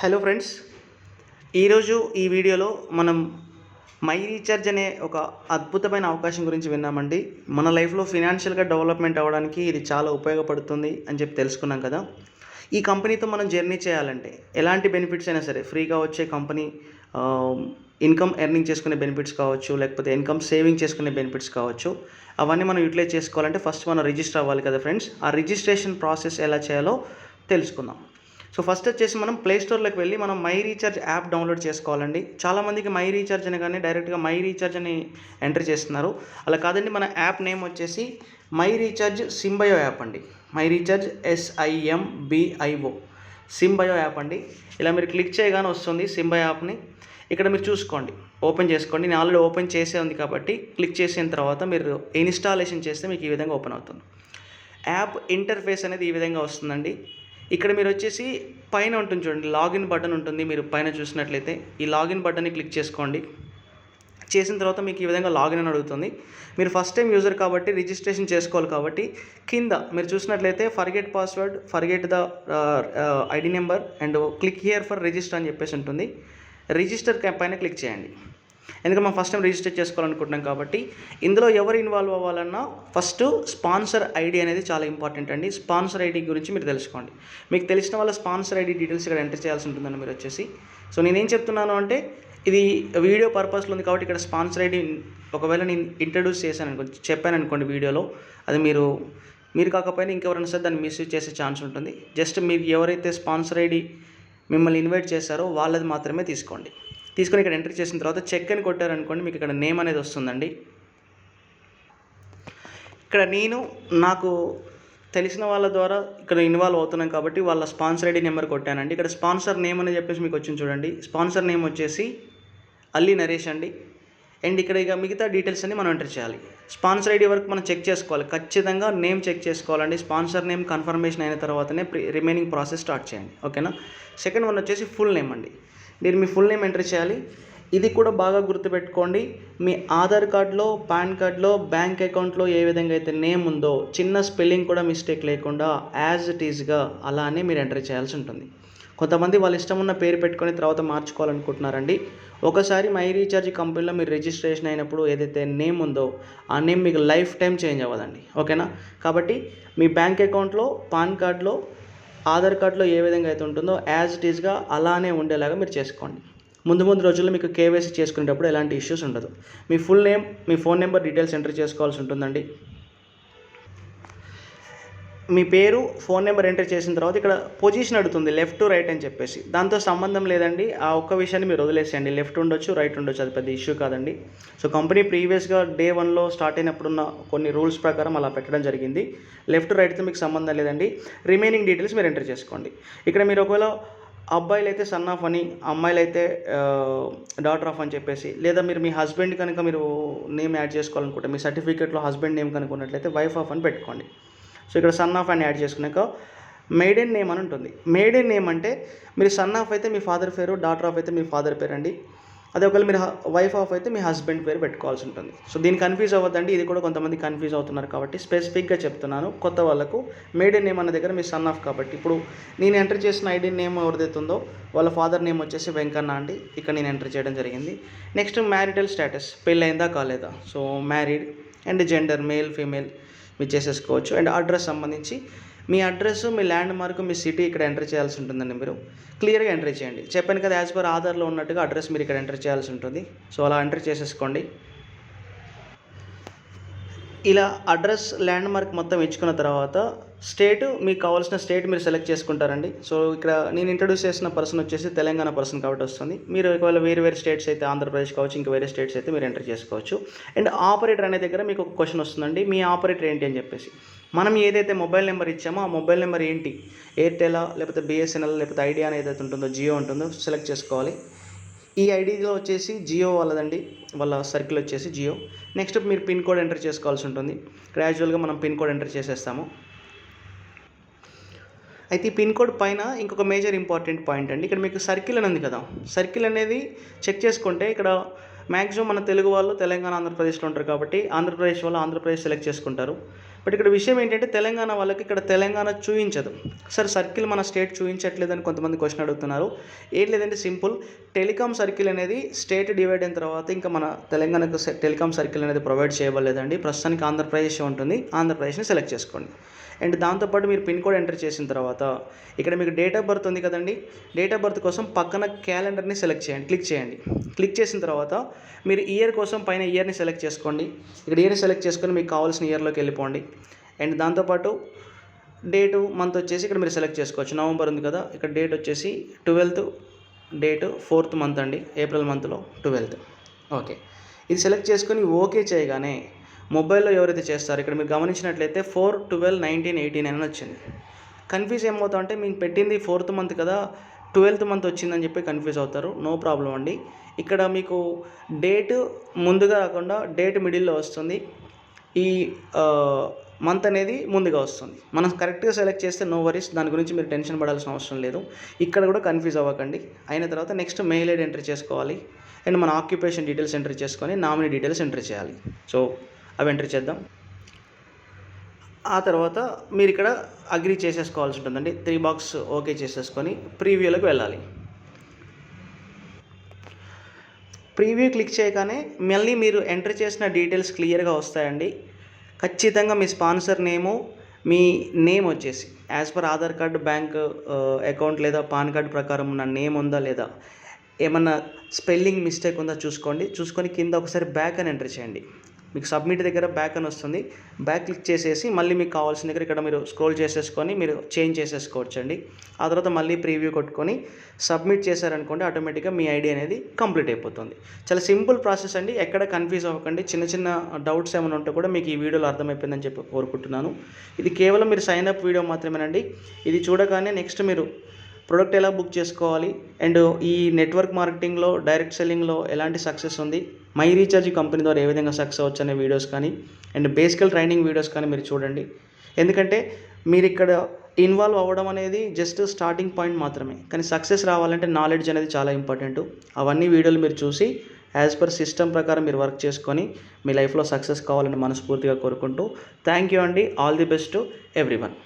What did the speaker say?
Hello friends ఈరోజు ఈ వీడియోలో మనం మై రీఛార్జ్ అనే ఒక అద్భుతమైన అవకాశం గురించి విన్నామండి. మన లైఫ్లో ఫినాన్షియల్గా డెవలప్మెంట్ అవ్వడానికి ఇది చాలా ఉపయోగపడుతుంది అని చెప్పి తెలుసుకున్నాం కదా. ఈ కంపెనీతో మనం జర్నీ చేయాలంటే ఎలాంటి బెనిఫిట్స్ అయినా సరే ఫ్రీగా వచ్చే కంపెనీ ఇన్కమ్ ఎర్నింగ్ చేసుకునే బెనిఫిట్స్ కావచ్చు లేకపోతే ఇన్కమ్ సేవింగ్ చేసుకునే బెనిఫిట్స్ కావచ్చు అవన్నీ మనం యూటిలైజ్ చేసుకోవాలంటే ఫస్ట్ మనం రిజిస్టర్ అవ్వాలి కదా ఫ్రెండ్స్. ఆ రిజిస్ట్రేషన్ ప్రాసెస్ ఎలా చేయాలో తెలుసుకుందాం. సో ఫస్ట్ వచ్చేసి మనం ప్లే స్టోర్లోకి వెళ్ళి మనం మై రీఛార్జ్ యాప్ డౌన్లోడ్ చేసుకోవాలండి. చాలామందికి మై రీఛార్జ్ అనగానే డైరెక్ట్గా మై రీఛార్జ్ అని ఎంటర్ చేస్తున్నారు. అలా కాదండి మన యాప్ నేమ్ వచ్చేసి మై రీఛార్జ్ సింబయో యాప్ అండి. My recharge SIM BIO Symbio app అండి. ఇలా మీరు క్లిక్ చేయగానే వస్తుంది సింబయో యాప్ని. ఇక్కడ మీరు చూసుకోండి ఓపెన్ చేసుకోండి. నేను ఆల్రెడీ ఓపెన్ చేసే ఉంది కాబట్టి క్లిక్ చేసిన తర్వాత మీరు ఇన్స్టాలేషన్ చేస్తే మీకు ఈ విధంగా ఓపెన్ అవుతుంది. యాప్ ఇంటర్ఫేస్ అనేది ఈ విధంగా వస్తుందండి. ఇక్కడ మీరు వచ్చేసి పైన ఉంటుంది చూడండి లాగిన్ బటన్ ఉంటుంది మీరు పైన చూసినట్లయితే. ఈ లాగిన్ బటన్ని క్లిక్ చేసుకోండి. చేసిన తర్వాత మీకు ఈ విధంగా లాగిన్ అని అడుగుతుంది. మీరు ఫస్ట్ టైం యూజర్ కాబట్టి రిజిస్ట్రేషన్ చేసుకోవాలి కాబట్టి కింద మీరు చూసినట్లయితే forget password forget the ID number and click here for register అని చెప్పేసి ఉంటుంది. రిజిస్టర్ పైన క్లిక్ చేయండి. ఎందుకంటే మనం ఫస్ట్ టైం రిజిస్టర్ చేసుకోవాలనుకుంటున్నాం కాబట్టి ఇందులో ఎవరు ఇన్వాల్వ్ అవ్వాలన్నా ఫస్ట్ స్పాన్సర్ ఐడి అనేది చాలా ఇంపార్టెంట్ అండి. స్పాన్సర్ ఐడి గురించి మీరు తెలుసుకోండి. మీకు తెలిసిన వాళ్ళ స్పాన్సర్ ఐడి డీటెయిల్స్ ఇక్కడ ఎంటర్ చేయాల్సి ఉంటుందండి మీరు వచ్చేసి. సో నేనేం చెప్తున్నాను అంటే ఇది వీడియో పర్పస్లో ఉంది కాబట్టి ఇక్కడ స్పాన్సర్ ఐడి ఒకవేళ నేను ఇంట్రడ్యూస్ చేశాను అనుకో చెప్పాను అనుకోండి వీడియోలో అది మీరు మీరు కాకపోయినా ఇంకెవరైనా సరే దాన్ని మిస్యూజ్ చేసే ఛాన్స్ ఉంటుంది. జస్ట్ మీరు ఎవరైతే స్పాన్సర్ ఐడి మిమ్మల్ని ఇన్వైట్ చేశారో వాళ్ళది మాత్రమే తీసుకోండి. తీసుకొని ఇక్కడ ఎంటర్ చేసిన తర్వాత చెక్ అని కొట్టారనుకోండి మీకు ఇక్కడ నేమ్ అనేది వస్తుందండి. ఇక్కడ నేను నాకు తెలిసిన వాళ్ళ ద్వారా ఇక్కడ ఇన్వాల్వ్ అవుతున్నాం కాబట్టి వాళ్ళ స్పాన్సర్ ఐడి నెంబర్ కొట్టానండి. ఇక్కడ స్పాన్సర్ నేమ్ అని చెప్పేసి మీకు వచ్చింది చూడండి. స్పాన్సర్ నేమ్ వచ్చేసి అల్లి నరేష్ అండి. అండ్ ఇక్కడ ఇక మిగతా డీటెయిల్స్ అన్ని మనం ఎంటర్ చేయాలి. స్పాన్సర్ ఐడి వరకు మనం చెక్ చేసుకోవాలి. ఖచ్చితంగా నేమ్ చెక్ చేసుకోవాలండి. స్పాన్సర్ నేమ్ కన్ఫర్మేషన్ అయిన తర్వాతనే రిమైనింగ్ ప్రాసెస్ స్టార్ట్ చేయండి. ఓకేనా? సెకండ్ వన్ వచ్చేసి ఫుల్ నేమ్ అండి. మీరు మీ ఫుల్ నేమ్ ఎంటర్ చేయాలి. ఇది కూడా బాగా గుర్తుపెట్టుకోండి. మీ ఆధార్ కార్డులో పాన్ కార్డులో బ్యాంక్ అకౌంట్లో ఏ విధంగా అయితే నేమ్ ఉందో చిన్న స్పెల్లింగ్ కూడా మిస్టేక్ లేకుండా యాజ్ ఇట్ ఈజ్గా అలానే మీరు ఎంటర్ చేయాల్సి ఉంటుంది. కొంతమంది వాళ్ళ ఇష్టం ఉన్న పేరు పెట్టుకొని తర్వాత మార్చుకోవాలనుకుంటున్నారండి. ఒకసారి మై రీఛార్జ్ కంపెనీలో మీరు రిజిస్ట్రేషన్ అయినప్పుడు ఏదైతే నేమ్ ఉందో ఆ నేమ్ మీకు లైఫ్ టైం చేంజ్ అవ్వదండి. ఓకేనా? కాబట్టి మీ బ్యాంక్ అకౌంట్లో పాన్ కార్డులో ఆధార్ కార్డులో ఏ విధంగా అయితే ఉంటుందో యాజ్ ఇట్ ఈస్గా అలానే ఉండేలాగా మీరు చేసుకోండి. ముందు ముందు రోజుల్లో మీకు కేవైసీ చేసుకునేటప్పుడు ఎలాంటి ఇష్యూస్ ఉండదు. మీ ఫుల్ నేమ్ మీ ఫోన్ నెంబర్ డీటెయిల్స్ ఎంటర్ చేసుకోవాల్సి ఉంటుందండి. మీ పేరు ఫోన్ నెంబర్ ఎంటర్ చేసిన తర్వాత ఇక్కడ పొజిషన్ అడుగుతుంది లెఫ్ట్ టు రైట్ అని చెప్పేసి. దాంతో సంబంధం లేదండి. ఆ ఒక్క విషయాన్ని మీరు వదిలేసేయండి. లెఫ్ట్ ఉండొచ్చు రైట్ ఉండొచ్చు అది పెద్ద ఇష్యూ కాదండి. సో కంపెనీ ప్రీవియస్గా డే వన్లో స్టార్ట్ అయినప్పుడున్న కొన్ని రూల్స్ ప్రకారం అలా పెట్టడం జరిగింది. లెఫ్ట్ రైట్తో మీకు సంబంధం లేదండి. రిమైనింగ్ డీటెయిల్స్ మీరు ఎంటర్ చేసుకోండి. ఇక్కడ మీరు ఒకవేళ అబ్బాయిలు అయితే సన్ ఆఫ్ అని అమ్మాయిలు అయితే డాటర్ ఆఫ్ అని చెప్పేసి లేదా మీరు మీ హస్బెండ్ కనుక మీరు నేమ్ యాడ్ చేసుకోవాలనుకుంటే మీ సర్టిఫికేట్లో హస్బెండ్ నేమ్ కనుక ఉన్నట్లయితే వైఫ్ ఆఫ్ అని పెట్టుకోండి. సో ఇక్కడ సన్ ఆఫ్ అని యాడ్ చేసుకున్నాక మేడెన్ నేమ్ అని ఉంటుంది. మేడెన్ నేమ్ అంటే మీరు సన్ ఆఫ్ అయితే మీ ఫాదర్ పేరు డాటర్ ఆఫ్ అయితే మీ ఫాదర్ పేరు అండి అదే ఒకవేళ మీరు వైఫ్ ఆఫ్ అయితే మీ హస్బెండ్ పేరు పెట్టుకోవాల్సి ఉంటుంది. సో దీన్ని కన్ఫ్యూజ్ అవ్వద్దండి. ఇది కూడా కొంతమంది కన్ఫ్యూజ్ అవుతున్నారు కాబట్టి స్పెసిఫిక్గా చెప్తున్నాను. కొత్త వాళ్ళకు మేడెన్ నేమ్ అన్న దగ్గర మీ సన్ ఆఫ్ కాబట్టి ఇప్పుడు నేను ఎంటర్ చేసిన ఐడి నేమ్ ఎవరిదైతే ఉందో వాళ్ళ ఫాదర్ నేమ్ వచ్చేసి వెంకన్న అండి. ఇక్కడ నేను ఎంటర్ చేయడం జరిగింది. నెక్స్ట్ మ్యారిటల్ స్టేటస్ పెళ్ళైందా కాలేదా? So married and gender male female మీరు చేసేసుకోవచ్చు. అండ్ అడ్రస్ సంబంధించి మీ అడ్రస్ మీ ల్యాండ్ మార్క్ మీ సిటీ ఇక్కడ ఎంటర్ చేయాల్సి ఉంటుందండి మీరు. క్లియర్గా ఎంటర్ చేయండి. చెప్పాను కదా యాజ్ పర్ ఆధార్లో ఉన్నట్టుగా అడ్రస్ మీరు ఇక్కడ ఎంటర్ చేయాల్సి ఉంటుంది. సో అలా ఎంటర్ చేసేసుకోండి. ఇలా అడ్రస్ ల్యాండ్ మార్క్ మొత్తం ఇచ్చుకున్న తర్వాత స్టేట్ మీకు కావాల్సిన స్టేట్ మీరు సెలెక్ట్ చేసుకుంటారండి. సో ఇక్కడ నేను ఇంట్రడ్యూస్ చేసిన పర్సన్ వచ్చేసి తెలంగాణ పర్సన్ కాబట్టి వస్తుంది. మీరు ఒకవేళ వేరే వేరే స్టేట్స్ అయితే ఆంధ్రప్రదేశ్ కావచ్చు ఇంకా వేరే స్టేట్స్ అయితే మీరు ఎంటర్ చేసుకోవచ్చు. అండ్ ఆపరేటర్ అనే దగ్గర మీకు ఒక క్వశ్చన్ వస్తుందండి. మీ ఆపరేటర్ ఏంటి అని చెప్పేసి. మనం ఏదైతే మొబైల్ నెంబర్ ఇచ్చామో ఆ మొబైల్ నెంబర్ ఏంటి? ఎయిర్టెల్ లేకపోతే బిఎస్ఎన్ఎల్ లేకపోతే ఐడియా అనేది ఉంటుందో జియో ఉంటుందో సెలెక్ట్ చేసుకోవాలి. ఈ ఐడిలో వచ్చేసి జియో వాళ్ళదండి. వాళ్ళ సర్కిల్ వచ్చేసి జియో. నెక్స్ట్ మీరు పిన్ కోడ్ ఎంటర్ చేసుకోవాల్సి ఉంటుంది. గ్రాడ్యువల్గా మనం పిన్ కోడ్ ఎంటర్ చేసేస్తాము. అయితే ఈ పిన్ కోడ్ పైన ఇంకొక మేజర్ ఇంపార్టెంట్ పాయింట్ అండి. ఇక్కడ మీకు సర్కిల్ అని ఉంది కదా. సర్కిల్ అనేది చెక్ చేసుకుంటే ఇక్కడ మ్యాక్సిమం మన తెలుగు వాళ్ళు తెలంగాణ ఆంధ్రప్రదేశ్లో ఉంటారు కాబట్టి ఆంధ్రప్రదేశ్ వాళ్ళు ఆంధ్రప్రదేశ్ సెలెక్ట్ చేసుకుంటారు. బట్ ఇక్కడ విషయం ఏంటంటే తెలంగాణ వాళ్ళకి ఇక్కడ తెలంగాణ చూపించదు. సార్ సర్కిల్ మన స్టేట్ చూపించట్లేదని కొంతమంది క్వశ్చన్ అడుగుతున్నారు. ఏం లేదంటే సింపుల్. టెలికాం సర్కిల్ అనేది స్టేట్ డివైడ్ అయిన తర్వాత ఇంకా మన తెలంగాణకు సె- టెలికాం సర్కిల్ అనేది ప్రొవైడ్ చేయబడలేదండి. ప్రస్తుతానికి ఆంధ్రప్రదేశ్ ఉంటుంది. ఆంధ్రప్రదేశ్ని సెలెక్ట్ చేసుకోండి. అండ్ దాంతోపాటు మీరు పిన్ కోడ్ ఎంటర్ చేసిన తర్వాత ఇక్కడ మీకు డేట్ ఆఫ్ బర్త్ ఉంది కదండి. డేట్ ఆఫ్ బర్త్ కోసం పక్కన క్యాలెండర్ని సెలెక్ట్ చేయండి. క్లిక్ చేయండి. క్లిక్ చేసిన తర్వాత మీరు ఇయర్ కోసం పైన ఇయర్ని సెలెక్ట్ చేసుకోండి. ఇక్కడ ఇయర్ని సెలెక్ట్ చేసుకొని మీకు కావాల్సిన ఇయర్లోకి వెళ్ళిపోండి. అండ్ దాంతోపాటు డేటు మంత్ వచ్చేసి ఇక్కడ మీరు సెలెక్ట్ చేసుకోవచ్చు. నవంబర్ ఉంది కదా ఇక్కడ డేట్ వచ్చేసి ట్వెల్త్ డేట్ ఫోర్త్ మంత్ అండి. ఏప్రిల్ మంత్లో ట్వెల్త్ ఓకే ఇది సెలెక్ట్ చేసుకొని ఓకే చేయగానే మొబైల్లో ఎవరైతే చేస్తారో ఇక్కడ మీరు గమనించినట్లయితే ఫోర్ ట్వెల్వ్ నైన్టీన్ ఎయిటీన్ అని వచ్చింది. కన్ఫ్యూజ్ ఏమవుతా అంటే మీకు పెట్టింది ఫోర్త్ మంత్ కదా ట్వెల్త్ మంత్ వచ్చిందని చెప్పి కన్ఫ్యూజ్ అవుతారు. నో ప్రాబ్లం అండి. ఇక్కడ మీకు డేట్ ముందుగా కాకుండా డేట్ మిడిల్లో వస్తుంది. ఈ మంత్ అనేది ముందుగా వస్తుంది. మనం కరెక్ట్గా సెలెక్ట్ చేస్తే నో వరీస్ దాని గురించి మీరు టెన్షన్ పడాల్సిన అవసరం లేదు. ఇక్కడ కూడా కన్ఫ్యూజ్ అవ్వకండి. అయిన తర్వాత నెక్స్ట్ మెయిల్ ఐడి ఎంటర్ చేసుకోవాలి. అండ్ మన ఆక్యుపేషన్ డీటెయిల్స్ ఎంటర్ చేసుకొని నామినీ డీటెయిల్స్ ఎంటర్ చేయాలి. సో అవి ఎంటర్ చేద్దాం. ఆ తర్వాత మీరు ఇక్కడ అగ్రి చేసేసుకోవాల్సి ఉంటుందండి. త్రీ బాక్స్ ఓకే చేసేసుకొని ప్రీవ్యూలకు వెళ్ళాలి. ప్రీవ్యూ క్లిక్ చేయగానే మళ్ళీ మీరు ఎంటర్ చేసిన డీటెయిల్స్ క్లియర్గా వస్తాయండి. ఖచ్చితంగా మీ స్పాన్సర్ నేము మీ నేమ్ వచ్చేసి as per Aadhaar card bank account లేదా పాన్ కార్డ్ ప్రకారం ఉన్న నేమ్ ఉందా లేదా ఏమన్నా స్పెల్లింగ్ మిస్టేక్ ఉందా చూసుకోండి. చూసుకొని కింద ఒకసారి బ్యాక్ అని ఎంటర్ చేయండి. మీకు సబ్మిట్ దగ్గర బ్యాక్ అని వస్తుంది. బ్యాక్ క్లిక్ చేసేసి మళ్ళీ మీకు కావాల్సిన దగ్గర ఇక్కడ మీరు స్క్రోల్ చేసేసుకొని మీరు చేంజ్ చేసేసుకోవచ్చు అండి. ఆ తర్వాత మళ్ళీ ప్రీవ్యూ కొట్టుకొని సబ్మిట్ చేశారనుకోండి ఆటోమేటిక్గా మీ ఐడి అనేది కంప్లీట్ అయిపోతుంది. చాలా సింపుల్ ప్రాసెస్ అండి. ఎక్కడ కన్ఫ్యూజ్ అవ్వకండి. చిన్న చిన్న డౌట్స్ ఏమైనా ఉంటే కూడా మీకు ఈ వీడియోలో అర్థమైపోయిందని చెప్పి కోరుకుంటున్నాను. ఇది కేవలం మీరు సైన్ అప్ వీడియో మాత్రమేనండి. ఇది చూడగానే నెక్స్ట్ మీరు ప్రోడక్ట్ ఎలా బుక్ చేసుకోవాలి? అండ్ ఈ నెట్వర్క్ మార్కెటింగ్లో డైరెక్ట్ సెల్లింగ్లో ఎలాంటి సక్సెస్ ఉంది? మై రీఛార్జ్ కంపెనీ ద్వారా ఏ విధంగా సక్సెస్ అవచ్చు అనే వీడియోస్ కానీ అండ్ బేసికల్ ట్రైనింగ్ వీడియోస్ కానీ మీరు చూడండి. ఎందుకంటే మీరు ఇక్కడ ఇన్వాల్వ్ అవ్వడం అనేది జస్ట్ స్టార్టింగ్ పాయింట్ మాత్రమే. కానీ సక్సెస్ రావాలంటే నాలెడ్జ్ అనేది చాలా ఇంపార్టెంట్. అవన్నీ వీడియోలు మీరు చూసి యాజ్ పర్ సిస్టమ్ ప్రకారం మీరు వర్క్ చేసుకొని మీ లైఫ్లో సక్సెస్ కావాలని మనస్ఫూర్తిగా కోరుకుంటూ థ్యాంక్ యూ అండి. All the best to everyone